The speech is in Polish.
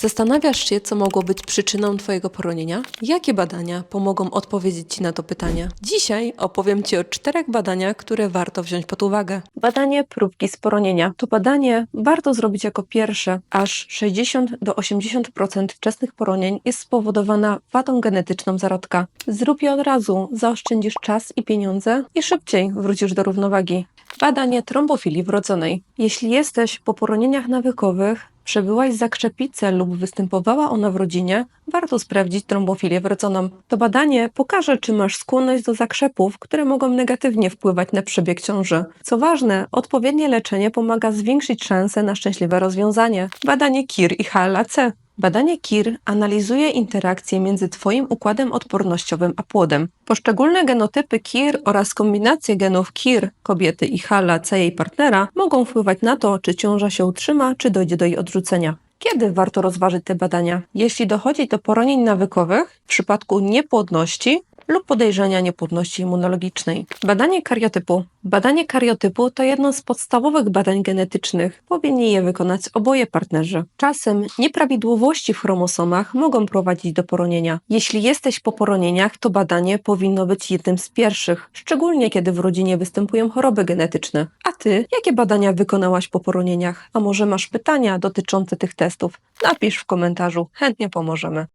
Zastanawiasz się, co mogło być przyczyną Twojego poronienia? Jakie badania pomogą odpowiedzieć Ci na to pytanie? Dzisiaj opowiem Ci o czterech badaniach, które warto wziąć pod uwagę. Badanie próbki z poronienia. To badanie warto zrobić jako pierwsze, aż 60 do 80% wczesnych poronień jest spowodowana wadą genetyczną zarodka. Zrób je od razu, zaoszczędzisz czas i pieniądze i szybciej wrócisz do równowagi. Badanie trombofilii wrodzonej. Jeśli jesteś po poronieniach nawykowych, przebyłaś zakrzepicę lub występowała ona w rodzinie, warto sprawdzić trombofilię wrodzoną. To badanie pokaże, czy masz skłonność do zakrzepów, które mogą negatywnie wpływać na przebieg ciąży. Co ważne, odpowiednie leczenie pomaga zwiększyć szanse na szczęśliwe rozwiązanie. Badanie KIR i HLA-C. Badanie KIR analizuje interakcje między Twoim układem odpornościowym a płodem. Poszczególne genotypy KIR oraz kombinacje genów KIR kobiety i HLA-C jej partnera mogą wpływać na to, czy ciąża się utrzyma, czy dojdzie do jej odrzucenia. Kiedy warto rozważyć te badania? Jeśli dochodzi do poronień nawykowych, w przypadku niepłodności lub podejrzenia niepłodności immunologicznej. Badanie kariotypu. Badanie kariotypu to jedno z podstawowych badań genetycznych. Powinni je wykonać oboje partnerzy. Czasem nieprawidłowości w chromosomach mogą prowadzić do poronienia. Jeśli jesteś po poronieniach, to badanie powinno być jednym z pierwszych, szczególnie kiedy w rodzinie występują choroby genetyczne. A ty, jakie badania wykonałaś po poronieniach? A może masz pytania dotyczące tych testów? Napisz w komentarzu, chętnie pomożemy.